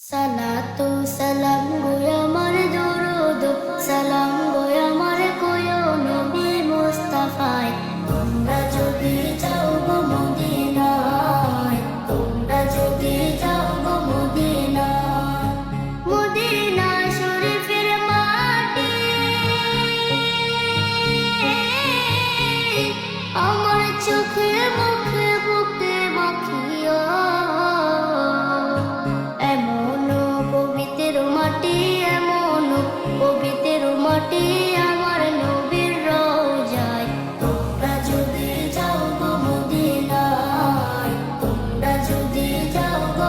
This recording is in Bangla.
সালাতু সালাম গো আমার দরুদ সালাম